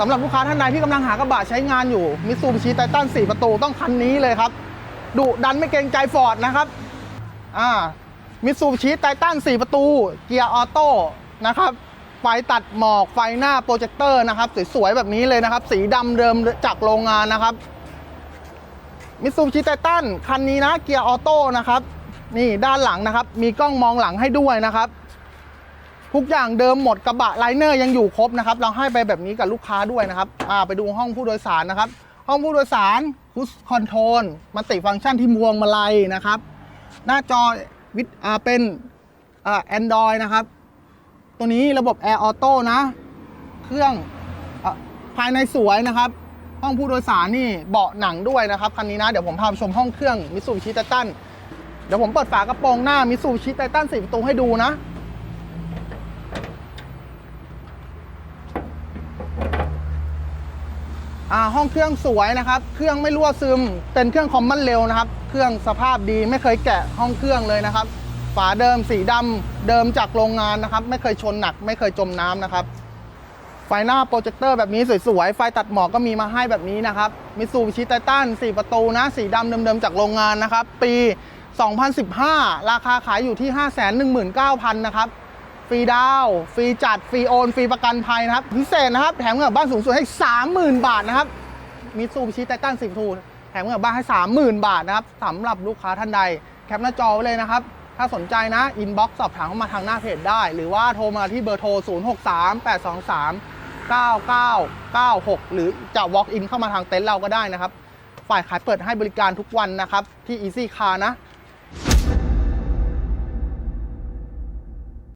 สำหรับลูกค้าท่านใดที่กำลังหากระบะใช้งานอยู่มิตซูบิชิไททัน4ประตูต้องคันนี้เลยครับดุดันไม่เกรงใจฟอร์ดนะครับอ่ามิตซูบิชิไททัน4ประตู เกียร์ออโต้นะครับไฟตัดหมอกไฟหน้าโปรเจคเตอร์นะครับสวยๆแบบนี้เลยนะครับ สีดำเดิมจากโรงงานนะครับมิตซูบิชิไททันคันนี้นะเกียร์ออโต้นะครับนี่ด้านหลังนะครับ มีกล้องมองหลังให้ด้วยนะครับ ทุกอย่างเดิมหมดกระบะไลเนอร์ยังอยู่ครบนะครับเราให้ไปแบบนี้กับลูกค้าด้วยนะครับอ่าไปดูห้องผู้โดยสารนะครับ ห้องผู้โดยสารคุชคอนโทรลมันติฟังก์ชันที่มวงมาลัยนะครับ หน้าจอวิดเป็นแอนดรอยนะครับ ตัวนี้ระบบ Air Auto นะ เครื่องอภายในสวยนะครับ ห้องผู้โดยสารนี่เบาะหนังด้วยนะครับคันนี้นะ เดี๋ยวผมพาชมห้องเครื่องมิ t ซูบิชิไททันเดี๋ยวผมเปิดฝากระโปรงหน้ามิ t ซูบิชิไททันสี่ประตูให้ดูนะ อ่า ห้องเครื่องสวยนะครับ เครื่องไม่รั่วซึม เป็นเครื่องคอมมันเร็วนะครับ เครื่องสภาพดีไม่เคยแกะห้องเครื่องเลยนะครับ ฝาเดิมสีดำเดิมจากโรงงานนะครับ ไม่เคยชนหนัก ไม่เคยจมน้ำนะครับ ไฟหน้าโปรเจคเตอร์แบบนี้สวยๆ ไฟตัดหมอกก็มีมาให้แบบนี้นะครับมิซูบิชิไททัน4ประตูนะ สีดำเดิมๆจากโรงงานนะครับ ปี 2015 ราคาขายอยู่ที่ 519,000 นะครับ ฟรีดาวฟรีจัด ฟรีโอน ฟรีประกันภัยนะครับ พิเศษนะครับ แถมเงินบ้านสูงสุดให้ 30,000 บาทนะครับมิซูบิชิไททัน10ทูแถมเงินกลับบ้านให้ 30,000 บาทนะครับสำหรับลูกค้าท่านใด แคปหน้าจอไว้เลยนะครับ ถ้าสนใจนะ อินบ็อกซ์สอบถามเข้ามาทางหน้าเพจได้ หรือว่าโทรมาที่เบอร์โทร 063 823 9996 หรือจะ walk in เข้ามาทางเต็นท์เราก็ได้นะครับ ฝ่ายขายเปิดให้บริการทุกวันนะครับ ที่ Easy Car นะ